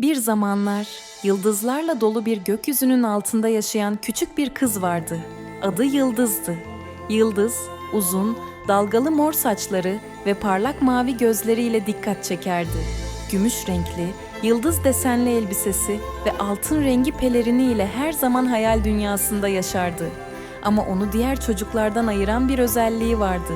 Bir zamanlar yıldızlarla dolu bir gökyüzünün altında yaşayan küçük bir kız vardı. Adı Yıldız'dı. Yıldız, uzun, dalgalı mor saçları ve parlak mavi gözleriyle dikkat çekerdi. Gümüş renkli, yıldız desenli elbisesi ve altın rengi pelerini ile her zaman hayal dünyasında yaşardı. Ama onu diğer çocuklardan ayıran bir özelliği vardı.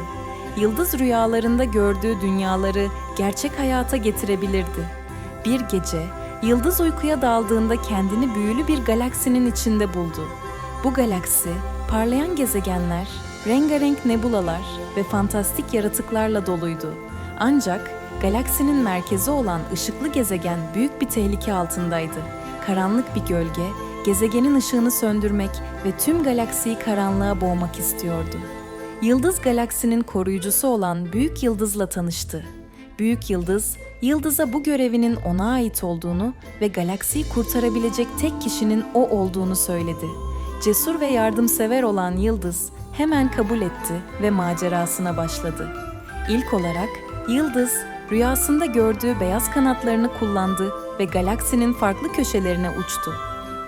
Yıldız rüyalarında gördüğü dünyaları gerçek hayata getirebilirdi. Bir gece Yıldız uykuya daldığında kendini büyülü bir galaksinin içinde buldu. Bu galaksi parlayan gezegenler, rengarenk nebulalar ve fantastik yaratıklarla doluydu. Ancak galaksinin merkezi olan ışıklı gezegen büyük bir tehlike altındaydı. Karanlık bir gölge, gezegenin ışığını söndürmek ve tüm galaksiyi karanlığa boğmak istiyordu. Yıldız galaksinin koruyucusu olan Büyük Yıldız'la tanıştı. Büyük Yıldız, Yıldız'a bu görevinin ona ait olduğunu ve galaksiyi kurtarabilecek tek kişinin o olduğunu söyledi. Cesur ve yardımsever olan Yıldız hemen kabul etti ve macerasına başladı. İlk olarak Yıldız rüyasında gördüğü beyaz kanatlarını kullandı ve galaksinin farklı köşelerine uçtu.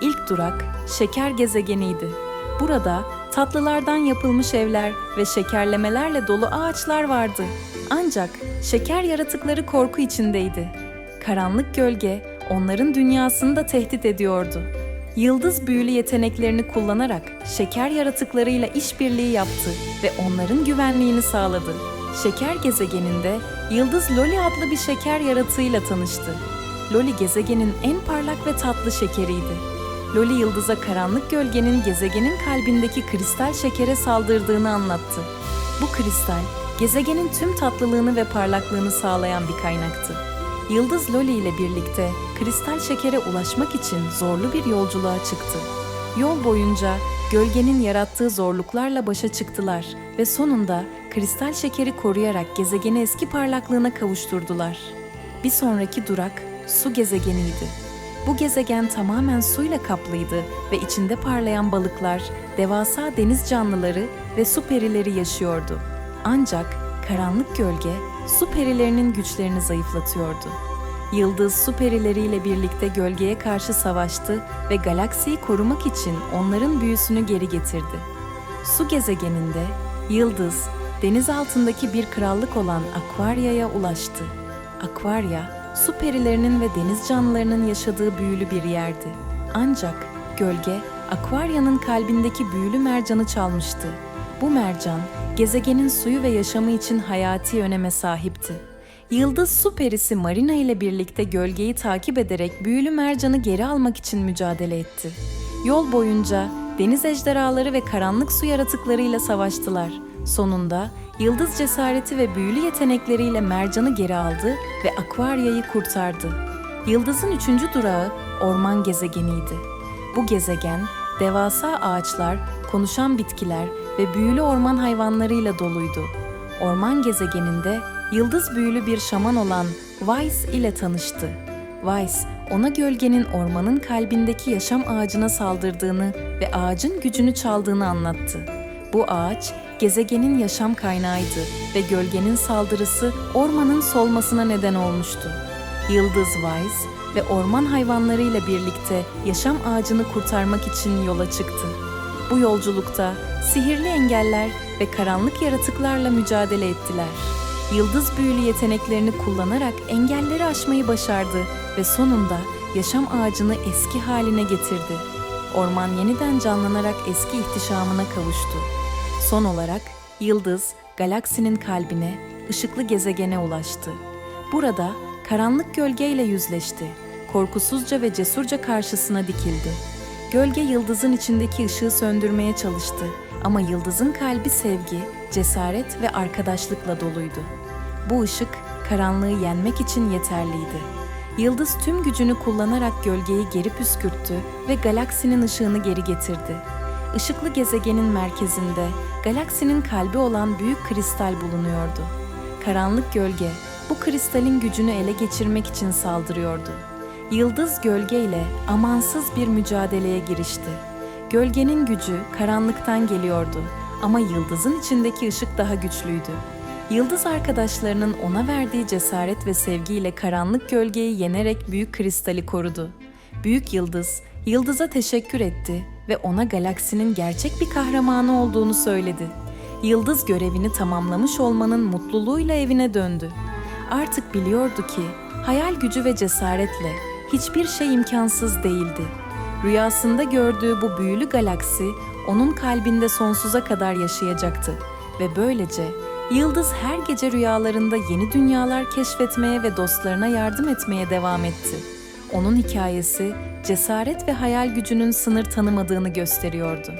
İlk durak şeker gezegeniydi. Burada tatlılardan yapılmış evler ve şekerlemelerle dolu ağaçlar vardı. Ancak şeker yaratıkları korku içindeydi. Karanlık gölge onların dünyasını da tehdit ediyordu. Yıldız büyülü yeteneklerini kullanarak şeker yaratıklarıyla işbirliği yaptı ve onların güvenliğini sağladı. Şeker gezegeninde Yıldız Loli adlı bir şeker yaratığıyla tanıştı. Loli gezegenin en parlak ve tatlı şekeriydi. Loli Yıldız'a karanlık gölgenin gezegenin kalbindeki kristal şekere saldırdığını anlattı. Bu kristal, gezegenin tüm tatlılığını ve parlaklığını sağlayan bir kaynaktı. Yıldız Loli ile birlikte kristal şekere ulaşmak için zorlu bir yolculuğa çıktı. Yol boyunca gölgenin yarattığı zorluklarla başa çıktılar ve sonunda kristal şekeri koruyarak gezegeni eski parlaklığına kavuşturdular. Bir sonraki durak su gezegeniydi. Bu gezegen tamamen suyla kaplıydı ve içinde parlayan balıklar, devasa deniz canlıları ve su perileri yaşıyordu. Ancak karanlık gölge su perilerinin güçlerini zayıflatıyordu. Yıldız su perileriyle birlikte gölgeye karşı savaştı ve galaksiyi korumak için onların büyüsünü geri getirdi. Su gezegeninde Yıldız, deniz altındaki bir krallık olan Aquaria'ya ulaştı. Aquaria, su perilerinin ve deniz canlılarının yaşadığı büyülü bir yerdi. Ancak gölge, Aquaria'nın kalbindeki büyülü mercanı çalmıştı. Bu mercan, gezegenin suyu ve yaşamı için hayati öneme sahipti. Yıldız su perisi Marina ile birlikte gölgeyi takip ederek büyülü mercanı geri almak için mücadele etti. Yol boyunca deniz ejderhaları ve karanlık su yaratıklarıyla savaştılar. Sonunda Yıldız cesareti ve büyülü yetenekleriyle mercanı geri aldı ve Aquaria'yı kurtardı. Yıldız'ın üçüncü durağı orman gezegeniydi. Bu gezegen devasa ağaçlar, konuşan bitkiler ve büyülü orman hayvanlarıyla doluydu. Orman gezegeninde yıldız büyülü bir şaman olan Weiss ile tanıştı. Weiss, ona gölgenin ormanın kalbindeki yaşam ağacına saldırdığını ve ağacın gücünü çaldığını anlattı. Bu ağaç, gezegenin yaşam kaynağıydı ve gölgenin saldırısı ormanın solmasına neden olmuştu. Yıldız Weiss ve orman hayvanlarıyla birlikte yaşam ağacını kurtarmak için yola çıktı. Bu yolculukta sihirli engeller ve karanlık yaratıklarla mücadele ettiler. Yıldız büyülü yeteneklerini kullanarak engelleri aşmayı başardı ve sonunda yaşam ağacını eski haline getirdi. Orman yeniden canlanarak eski ihtişamına kavuştu. Son olarak Yıldız, galaksinin kalbine, ışıklı gezegene ulaştı. Burada karanlık gölgeyle yüzleşti. Korkusuzca ve cesurca karşısına dikildi. Gölge yıldızın içindeki ışığı söndürmeye çalıştı ama yıldızın kalbi sevgi, cesaret ve arkadaşlıkla doluydu. Bu ışık karanlığı yenmek için yeterliydi. Yıldız tüm gücünü kullanarak gölgeyi geri püskürttü ve galaksinin ışığını geri getirdi. Işıklı gezegenin merkezinde galaksinin kalbi olan büyük kristal bulunuyordu. Karanlık gölge bu kristalin gücünü ele geçirmek için saldırıyordu. Yıldız gölgeyle amansız bir mücadeleye girişti. Gölgenin gücü karanlıktan geliyordu ama yıldızın içindeki ışık daha güçlüydü. Yıldız arkadaşlarının ona verdiği cesaret ve sevgiyle karanlık gölgeyi yenerek büyük kristali korudu. Büyük Yıldız, Yıldız'a teşekkür etti ve ona galaksinin gerçek bir kahramanı olduğunu söyledi. Yıldız görevini tamamlamış olmanın mutluluğuyla evine döndü. Artık biliyordu ki hayal gücü ve cesaretle hiçbir şey imkansız değildi. Rüyasında gördüğü bu büyülü galaksi onun kalbinde sonsuza kadar yaşayacaktı ve böylece Yıldız her gece rüyalarında yeni dünyalar keşfetmeye ve dostlarına yardım etmeye devam etti. Onun hikayesi cesaret ve hayal gücünün sınır tanımadığını gösteriyordu.